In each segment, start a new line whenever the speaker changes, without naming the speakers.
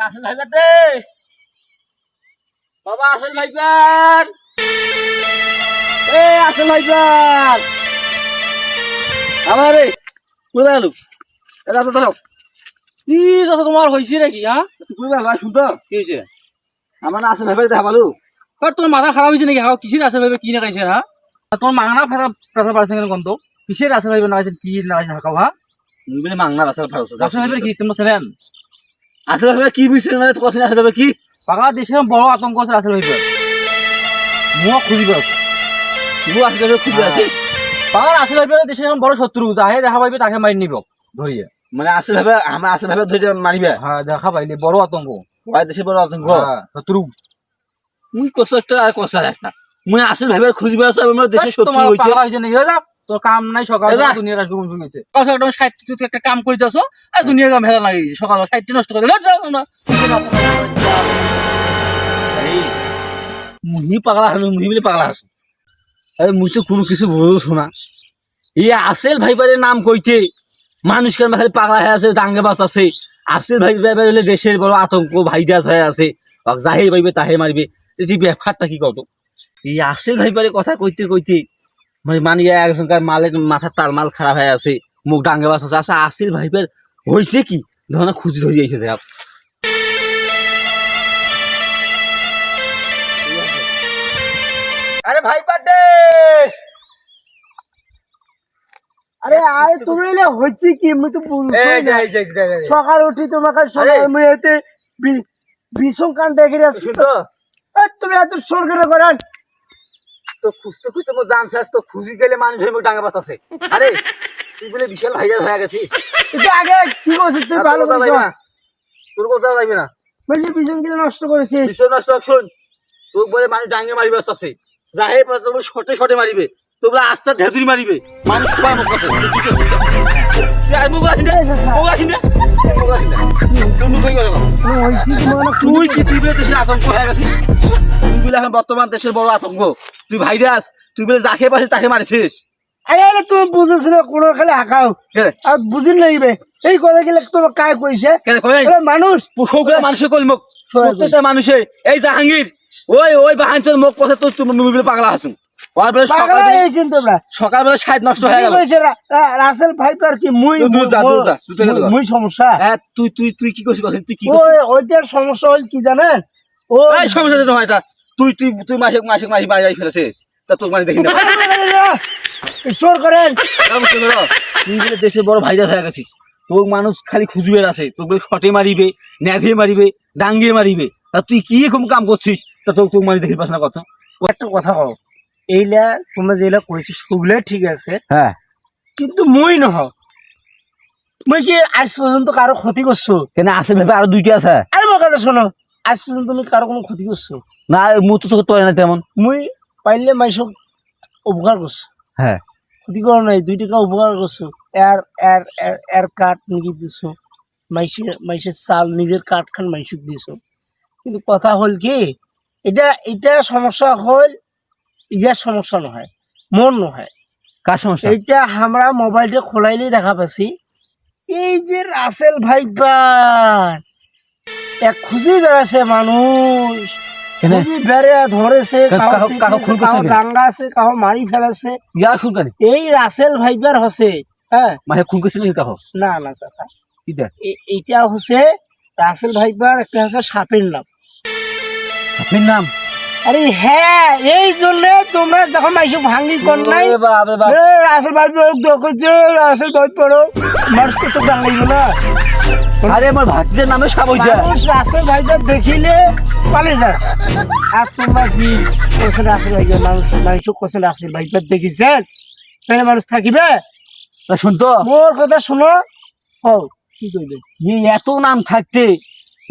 আসল ভাইবার দে বাবা আসল ভাইবার এ আসল ভাইবার আমার রে কোথায় গেল এটা তো ধরো। কি কথা তোমার হয়েছে নাকি হ্যাঁ কোথায় গেল শুনতো কি হয়েছে আমার আসল ভাইবার দেখা পালু। আর তোর মাথা খারাপ হয়েছে নাকি? হ্যাঁ কিসের আসল ভাইবার কি না খাইছে হ্যাঁ তোমার মাংনা ফেরা ফেরা পারছে কেন কোন তো? কিসের আসল ভাইবার না খাইছে কি না খাইছে হাকাও হ্যাঁ
তুমি মাংনা বাসার ফারছো
আসল ভাইবার কি তোমরা ছিলেন
আসলে ভাবে কি বুঝছিস না কথা আসলে ভাবে কি?
বাংলাদেশের বড় আতঙ্ক আছে আসল ভাইবার মুখ খুঁজিব
তুই আসলে ভাবে খুঁজে আছিস
বাংলার আসল ভাইবার দেশের বড় শত্রু যাহে দেখা পাইবে তাকে মারি নিব ধরিয়ে।
মানে আসলে ভাবে আমার আসলে ভাবে ধরে মারিবে?
হ্যাঁ দেখা পাইলে বড় আতঙ্ক।
ওই দেশে বড় আতঙ্ক?
হ্যাঁ, শত্রু।
মুই কষ্ট আর কষ্ট একটা। মুই আসলে ভাবে খুঁজবে আছে আমার দেশে শত্রু হইছে।
তোর কাম নাই সকাল। দুনিয়ার আসবে কোন কাছে একটা ষাট তুই একটা কাম করে যাচ্ছ আর দুনিয়ার কাম ভেজা লাগিয়েছে সকাল ষাটটি নষ্ট করে না।
মুহি পাগলা হলো মুহি বলে পাগলা আছে আরে মুই তো কোনো কিছু বলছো না এই আসেল ভাইবারের নাম কইতে মানুষ কেন খালি পাগলা হয়ে আছে দাঙ্গে বাস আছে। আসেল ভাই ভাইবার হলে দেশের বড় আতঙ্ক ভাইরাস হয়ে আছে। যাহে পাইবে তাহে মারিবে। এই যে ব্যাপারটা কি কত? এই আসেল ভাইবারের কথা কইতে কইতে মানে মানে একজনকার মালের মাথার তাল মাল খারাপ হয়ে আছে মুখ ডাঙ্গে বাস আছে। আচ্ছা আসেল ভাইবার হয়েছে কি? ধরনের খুঁজি ধরি এসে দেখ।
আরে ভাই পাটে!
আরে আরে তুমি এলে হচ্ছে কি? আমি তো। সকাল উঠি তোমাকে সকাল বি- বিষম কান দেখে তুমি এত সর করে করেন।
তো খুঁজতে খুঁজতে মোর জান শেষ তো খুঁজি গেলে মানুষ হয়ে মোর বাস আছে। আরে তুই বলে বিশাল ভাইরাল হয়ে গেছিস
আগে কি করছিস তুই ভালো
কথা না তোর কথা যাবে না।
বলছি কিনে নষ্ট করেছিস
বিশাল নষ্ট শুন। তোর বলে মানুষ ডাঙে বাস আছে। যাহে বলে শটে শটে মারিবে তোমরা বলে আস্তে ধেদুরি মারিবে মানুষ পায় মুখ তুই মুখ মুখ মুখ মুখ
কি
তুই দেশের আতঙ্ক হয়ে গেছিস? তুই এখন বর্তমান দেশের বড় আতঙ্ক। তুই ভাইরাস তুই বলে যাকে পাছিস তাকে মারিছিস।
আরে আরে তুমি বুঝেছ না কোনো খালি হাঁকাও। আর বুঝিন লাগবে এই কথা গেলে তোমার কায় কইছে?
কেন কই
আরে মানুষ।
সবগুলা মানুষের কলমক প্রত্যেকটা মানুষে এই জাহাঙ্গীর ওই ওই বাহানচর মুখ পথে তো তুমি পাগলা আছো। সকালবেলা সাইড নষ্ট হয়ে গেল।
কইছে রা- রা- কি মুই
তুই দূর যা,
মুই-
দূর যা, তুই তো গেলে যা।
মুই সমস্যা?
হ্যাঁ তুই তুই তুই কি করছিস তুই কি
ওইটার সমস্যা হল কি জানেন? ও
সমস্যা তো হয় তা তুই তুই তুই মাসিক মাসিক মাসি বাড়ি ফেলেছিস। তা তোর মানে দেখি না।
চোর করেন।
কারণ কি হলো? তুই বলে দেশের বড় ভাইরাস হয়ে গেছিস তোর মানুষ খালি খুঁজবে আছে তোর বলে শটে মারিবে ন্যাধে মারিবে ডাঙ্গে মারিবে। তা তুই কি এরকম কাম করছিস? তা তোর তোর মানে দেখি পাস না কত।
একটা কথা কও এইলা তোমরা যেগুলা করেছি সেগুলো ঠিক আছে।
হ্যাঁ।
কিন্তু মই নহ মই কি আজ পর্যন্ত কারও ক্ষতি করছ?
কেন আসলে ভেবে আরও দুইটা আছে?
আরে আমার কথা শোনো আজ পর্যন্ত তুমি কারও কোনো ক্ষতি করছ।
না মুখ তো তোলে না তেমন।
মই পাইলে মাইসক উপকার করছ
হ্যাঁ।
ক্ষতি করো নাই দুই টাকা উপকার করছ এর এর এর কাঠ নিজে দিছো। মাইসে মাইসের চাল নিজের কাঠ খান মাইসুক দিছো। কিন্তু কথা হল কি এটা এটা সমস্যা হল ইয়ার সমস্যা নহয় মোর নহয়।
কার সমস্যা?
এইটা আমরা মোবাইলটা খোলাইলে দেখা পাচ্ছি এই যে রাসেল ভাইপার এক খুঁজি বেড়াছে মানুষ? খুঁজি বেড়ে ধরেছে কাহো
কাহো
মারি ফেলেছে এই রাসেল ভাইপার হসে হ্যাঁ
মানে খুন করছিল কি
না না চাচা
কি দেখ
এ- এইটা হচ্ছে রাসেল ভাইপার একটা হচ্ছে সাপের নাম।
আপনার নাম?
আরে হ্যাঁ এই জন্য তোমরা যখন মাইসে ভাঙ্গি কর নাই রাসেল ভাইপার দেখেছে রাসেল ভাইপার মানুষ কত ডাঙ্গাইব না।
আরে আমার ভাতিজের নামে সাপ হইছে।
মানুষ রাসেল দেখিলে পালে যাস। আর তোমরা কি কোসেন রাসেল ভাইপার মানুষ মানুষ কোসেন রাসেল দেখিছেন? তাহলে মানুষ থাকিবে?
তা। শুনতো
মোর কথা শুনো। ও কি কইবে?
এত নাম থাকতে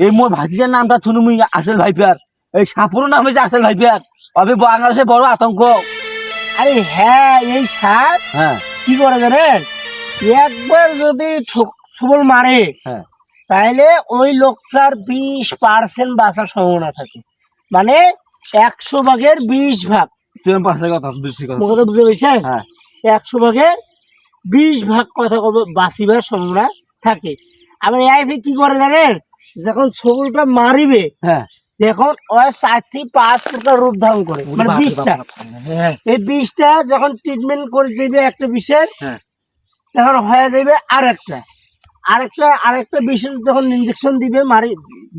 এই মোর ভাতিজের নামটা মুই আসল ভাইপার এই সাপুর নাম হয়েছে আসল ভাইপার অবে বাংলাদেশে বড় আতঙ্ক।
আরে হ্যাঁ এই সাপ?
হ্যাঁ।
কি করে জানেন? একবার যদি সবল মারে
হ্যাঁ।
তাহলে ওই লোকটার বিশ পার্সেন্ট বাঁচার সম্ভাবনা থাকে। মানে একশো ভাগের বিশ ভাগ।
কথা বুঝছি কথা
মুখে তো বুঝে পেয়েছেন
হ্যাঁ।
একশো ভাগের বিশ ভাগ কথা কবে বাঁচিবার সম্ভাবনা থাকে। আবার এআইপি কি করে জানেন? যখন ছবলটা মারিবে
হ্যাঁ।
এখন ওই চার থেকে পাঁচ প্রকার রূপ ধারণ করে মানে বিষটা।
হ্যাঁ।
এই বিষটা যখন ট্রিটমেন্ট করে দিবে একটা বিষের
হ্যাঁ।
তখন হয়ে যাবে আর একটা আরেকটা আরেকটা বিষের যখন ইঞ্জেকশন দিবে মারি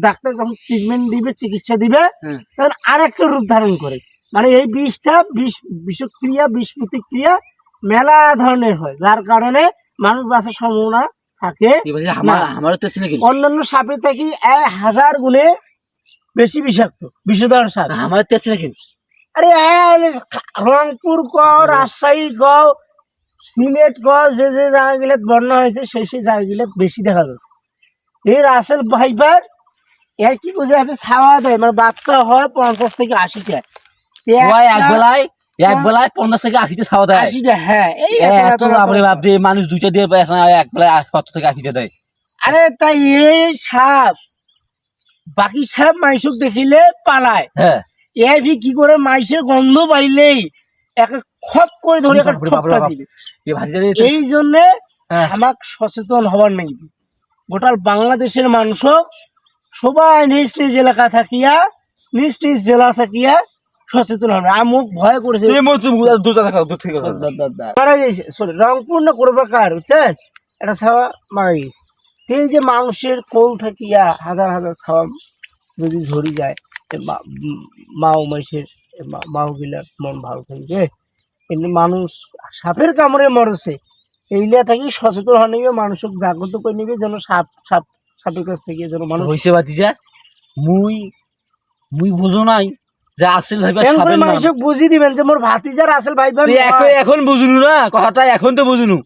ডাক্তার যখন ট্রিটমেন্ট দিবে চিকিৎসা দিবে
হ্যাঁ।
তখন আরেকটা রূপ ধারণ করে। মানে এই বিষটা বিষ বিষক্রিয়া বিষ প্রতিক্রিয়া মেলা ধরনের হয় যার কারণে মানুষ বাঁচার সম্ভাবনা থাকে। অন্যান্য সাপের থেকে এক হাজার গুণে বেশি বিষাক্ত বিষধর সাপ
আমার তো নাকি
আরে রংপুর ক রাজশাহী ক সিলেট ক যে যে জায়গাগুলো বন্যা হয়েছে সেই সেই জায়গাগুলো বেশি দেখা যাচ্ছে। এই রাসেল ভাইবার কি বুঝে আপনি ছাওয়া দেয় মানে বাচ্চা হয় পঞ্চাশ থেকে আশিটা।
এক বেলায় এক বেলায় পঞ্চাশ থেকে আশিতে খাওয়া দেয়।
আশিটা হ্যাঁ এই
রে, মানুষ দুইটা দিয়ে এক বেলায় সত্তর থেকে আশিতে দেয়।
আরে তাই এই সাপ বাকি সব মাইসুক দেখিলে পালায়।
হ্যাঁ।
এ কি করে মাইসের গন্ধ পাইলেই একে খপ করে ধরে একটা ঠোকরা দিবে
এই
জন্য
হ্যাঁ।
আমাক সচেতন হবার নাই। গোটাল বাংলাদেশের মানুষ সবাই নিজ নিজ এলাকা থাকিয়া নিজ নিজ জেলা থাকিয়া সচেতন হবে। আমুক ভয় করেছে। মারা গেছে। সরি রংপুর না কোনো প্রকার বুঝছেন? একটা ছাওয়া মারা গেছে। এই যে মানুষের কোল থাকিয়া হাজার হাজার ছাওয়া যদি ঝরি যায় মাও মাইসের মাও গিলার মন ভালো থাকবে। এমনি মানুষ সাপের কামড়ে মরছে এইগুলা থেকে সচেতন হয়ে নিবে মানুষকে জাগ্রত করে নিবে যেন সাপ সাপ সাপের কাছ থেকে যেন মানুষ
হইছে বাতিজা মুই মুই বুঝো নাই যে আসল ভাইবা নাম।
মানুষকে বুঝিয়ে দিবেন যে মোর ভাতিজার আসল ভাই বোন
এখন বুঝুনু না কথাটা এখন তো বুঝুনু।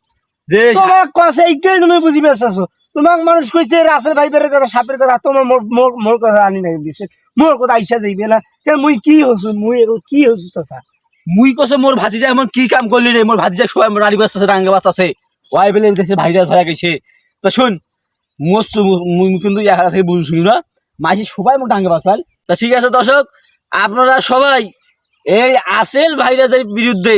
যে
তোমার কথা এইটাই তুমি বুঝি পেয়েছ তোমাক মানুষ কইছে, রাসেল ভাইবের কথা, সাপের কথা, তোমার মোর মোর মোর কথা আনি নাই দিছে। মোর কথা আইসা যাইবে না। কেন মুই কি হসু মুই এখন কি হসু তথা
মুই কছে মোর ভাতিজা এমন কি কাম করলি রে? মোর ভাতিজা সবাই রানী বাস আছে রাঙ্গা বাস আছে ওয়াই বেলে দেশে ভাইরাস হয়ে গেছে। তো শোন, মোর মুই কিন্তু এক হাতে থেকে বুঝুনি না। মাঝে সবাই মোর ডাঙ্গে বাস পাল তা ঠিক আছে দর্শক, আপনারা সবাই এই আসেল ভাইরাসের বিরুদ্ধে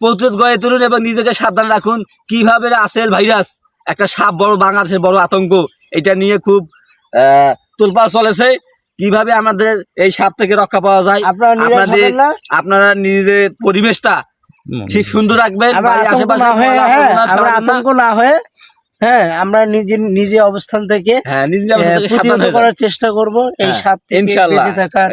প্রতিরোধ গড়ে তুলুন এবং নিজেকে সাবধান রাখুন। কীভাবে আসেল ভাইরাস? একটা সাপ বড় বাংলাদেশের বড় আতঙ্ক। এটা নিয়ে খুব আহ, তোলপাড় চলেছে। কীভাবে আমাদের এই সাপ থেকে রক্ষা পাওয়া যায়
আপনারা
আপনাদের আপনারা নিজের পরিবেশটা ঠিক সুন্দর রাখবেন
আতঙ্ক
আশেপাশে
না হয়ে হ্যাঁ আতঙ্ক না হয়ে হ্যাঁ আমরা নিজে নিজে অবস্থান থেকে
হ্যাঁ যান।
করার চেষ্টা করব এই
হ্যাঁ,
সাপ থেকে বেঁচে থাকার।